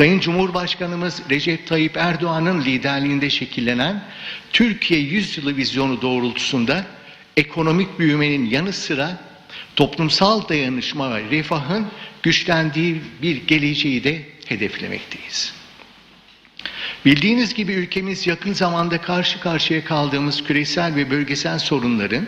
Sayın Cumhurbaşkanımız Recep Tayyip Erdoğan'ın liderliğinde şekillenen Türkiye Yüzyılı vizyonu doğrultusunda ekonomik büyümenin yanı sıra toplumsal dayanışma ve refahın güçlendiği bir geleceği de hedeflemekteyiz. Bildiğiniz gibi ülkemiz yakın zamanda karşı karşıya kaldığımız küresel ve bölgesel sorunların,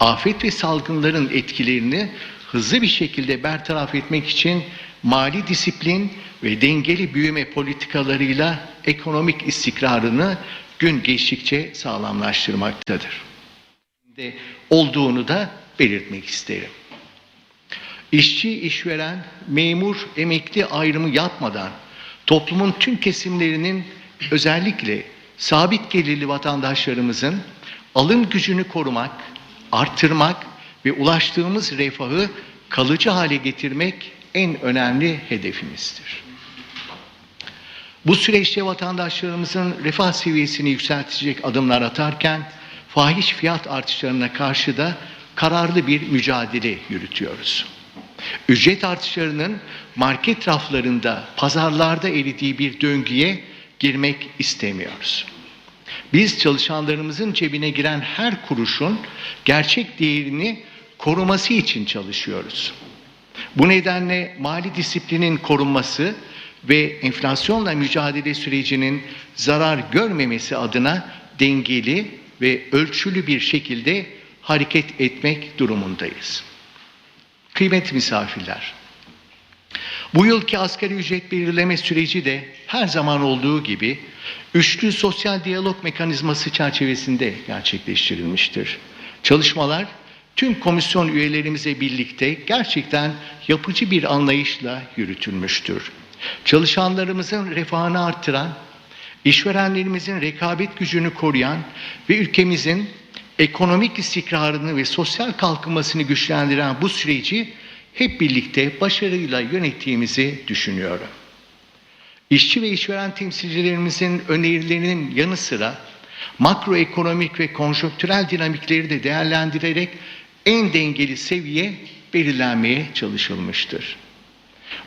afet ve salgınların etkilerini hızlı bir şekilde bertaraf etmek için mali disiplin ve dengeli büyüme politikalarıyla ekonomik istikrarını gün geçtikçe sağlamlaştırmaktadır. De olduğunu da belirtmek isterim. İşçi, işveren, memur, emekli ayrımı yapmadan toplumun tüm kesimlerinin özellikle sabit gelirli vatandaşlarımızın alım gücünü korumak, artırmak ve ulaştığımız refahı kalıcı hale getirmek en önemli hedefimizdir. Bu süreçte vatandaşlarımızın refah seviyesini yükseltecek adımlar atarken fahiş fiyat artışlarına karşı da kararlı bir mücadele yürütüyoruz. Ücret artışlarının market raflarında, pazarlarda eridiği bir döngüye girmek istemiyoruz. Biz çalışanlarımızın cebine giren her kuruşun gerçek değerini koruması için çalışıyoruz. Bu nedenle mali disiplinin korunması ve enflasyonla mücadele sürecinin zarar görmemesi adına dengeli ve ölçülü bir şekilde hareket etmek durumundayız. Kıymetli misafirler, bu yılki asgari ücret belirleme süreci de her zaman olduğu gibi üçlü sosyal diyalog mekanizması çerçevesinde gerçekleştirilmiştir. Çalışmalar tüm komisyon üyelerimize birlikte gerçekten yapıcı bir anlayışla yürütülmüştür. Çalışanlarımızın refahını artıran, işverenlerimizin rekabet gücünü koruyan ve ülkemizin ekonomik istikrarını ve sosyal kalkınmasını güçlendiren bu süreci hep birlikte başarıyla yönettiğimizi düşünüyorum. İşçi ve işveren temsilcilerimizin önerilerinin yanı sıra makroekonomik ve konjonktürel dinamikleri de değerlendirerek en dengeli seviye belirlenmeye çalışılmıştır.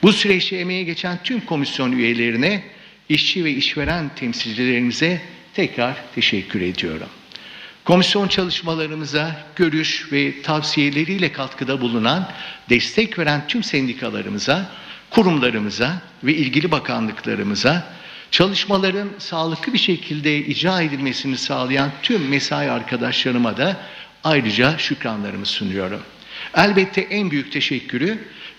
Bu süreçte emeğe geçen tüm komisyon üyelerine, işçi ve işveren temsilcilerimize tekrar teşekkür ediyorum. Komisyon çalışmalarımıza görüş ve tavsiyeleriyle katkıda bulunan, destek veren tüm sendikalarımıza, kurumlarımıza ve ilgili bakanlıklarımıza, çalışmaların sağlıklı bir şekilde icra edilmesini sağlayan tüm mesai arkadaşlarıma da ayrıca şükranlarımı sunuyorum. Elbette en büyük teşekkürü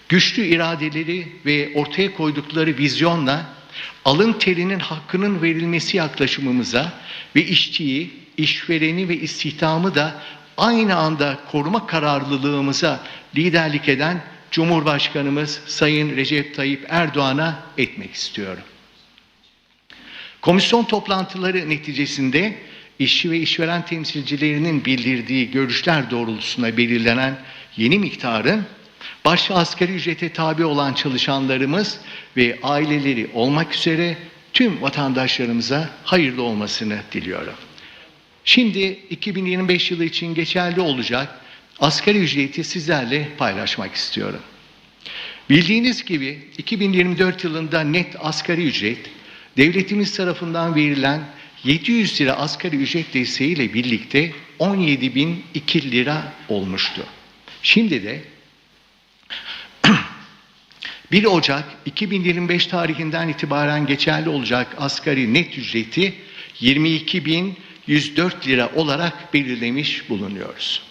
güçlü iradeleri ve ortaya koydukları vizyonla alın terinin hakkının verilmesi yaklaşımımıza ve işçiyi, işvereni ve istihdamı da aynı anda koruma kararlılığımıza liderlik eden Cumhurbaşkanımız Sayın Recep Tayyip Erdoğan'a etmek istiyorum. Komisyon toplantıları neticesinde işçi ve işveren temsilcilerinin bildirdiği görüşler doğrultusunda belirlenen yeni miktarın başta asgari ücrete tabi olan çalışanlarımız ve aileleri olmak üzere tüm vatandaşlarımıza hayırlı olmasını diliyorum. Şimdi 2025 yılı için geçerli olacak asgari ücreti sizlerle paylaşmak istiyorum. Bildiğiniz gibi 2024 yılında net asgari ücret devletimiz tarafından verilen 700 lira asgari ücret desteğiyle birlikte 17.002 lira olmuştu. Şimdi de 1 Ocak 2025 tarihinden itibaren geçerli olacak asgari net ücreti 22.104 lira olarak belirlemiş bulunuyoruz.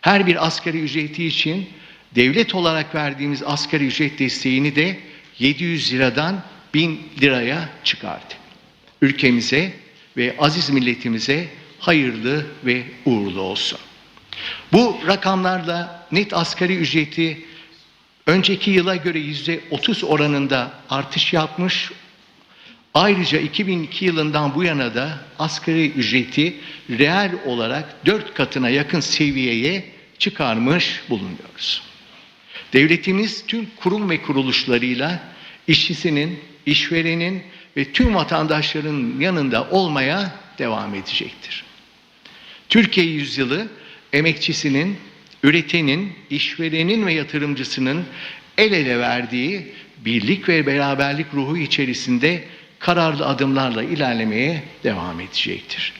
Her bir asgari ücreti için devlet olarak verdiğimiz asgari ücret desteğini de 700 liradan 1000 liraya çıkardı. Ülkemize ve aziz milletimize hayırlı ve uğurlu olsun. Bu rakamlarla net asgari ücreti önceki yıla göre yüzde 30 oranında artış yapmış. Ayrıca 2002 yılından bu yana da asgari ücreti reel olarak 4 katına yakın seviyeye çıkarmış bulunuyoruz. Devletimiz tüm kurum ve kuruluşlarıyla işçisinin, işverenin ve tüm vatandaşların yanında olmaya devam edecektir. Türkiye yüzyılı emekçisinin, üretenin, işverenin ve yatırımcısının el ele verdiği birlik ve beraberlik ruhu içerisinde kararlı adımlarla ilerlemeye devam edecektir.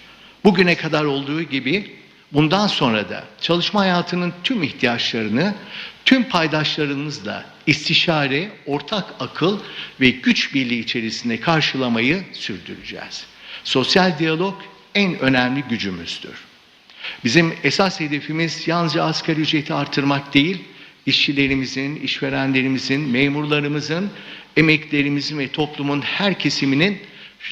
Bugüne kadar olduğu gibi bundan sonra da çalışma hayatının tüm ihtiyaçlarını tüm paydaşlarımızla istişare, ortak akıl ve güç birliği içerisinde karşılamayı sürdüreceğiz. Sosyal diyalog en önemli gücümüzdür. Bizim esas hedefimiz yalnızca asgari ücreti artırmak değil, işçilerimizin, işverenlerimizin, memurlarımızın, emeklerimizin ve toplumun her kesiminin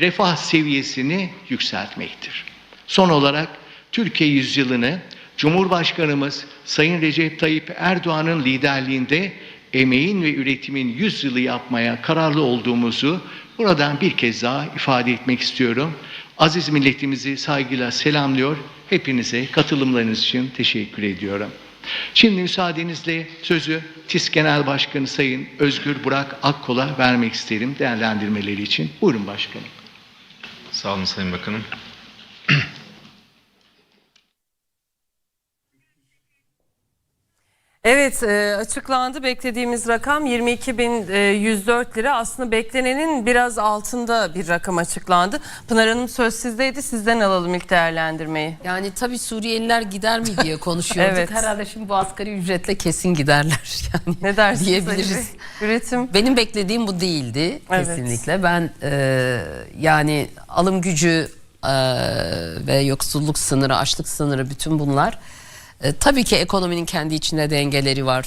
refah seviyesini yükseltmektir. Son olarak Türkiye yüzyılını Cumhurbaşkanımız Sayın Recep Tayyip Erdoğan'ın liderliğinde emeğin ve üretimin yüzyılı yapmaya kararlı olduğumuzu buradan bir kez daha ifade etmek istiyorum. Aziz milletimizi saygıyla selamlıyor. Hepinize katılımlarınız için teşekkür ediyorum. Şimdi müsaadenizle sözü TİS Genel Başkanı Sayın Özgür Burak Akkol'a vermek isterim değerlendirmeleri için. Buyurun başkanım. Sağ olun Sayın Bakanım. Evet e, açıklandı beklediğimiz rakam 22.104 lira aslında beklenenin biraz altında bir rakam açıklandı. Pınar Hanım söz sizdeydi sizden alalım ilk değerlendirmeyi. Yani tabii Suriyeliler gider mi diye konuşuyorduk. Evet. Herhalde şimdi bu asgari ücretle kesin giderler yani. Ne dersiniz diyebiliriz. Ali? Üretim Benim beklediğim bu değildi Evet. kesinlikle. Ben e, yani alım gücü e, ve yoksulluk sınırı, açlık sınırı bütün bunlar e, tabii ki ekonominin kendi içinde dengeleri var.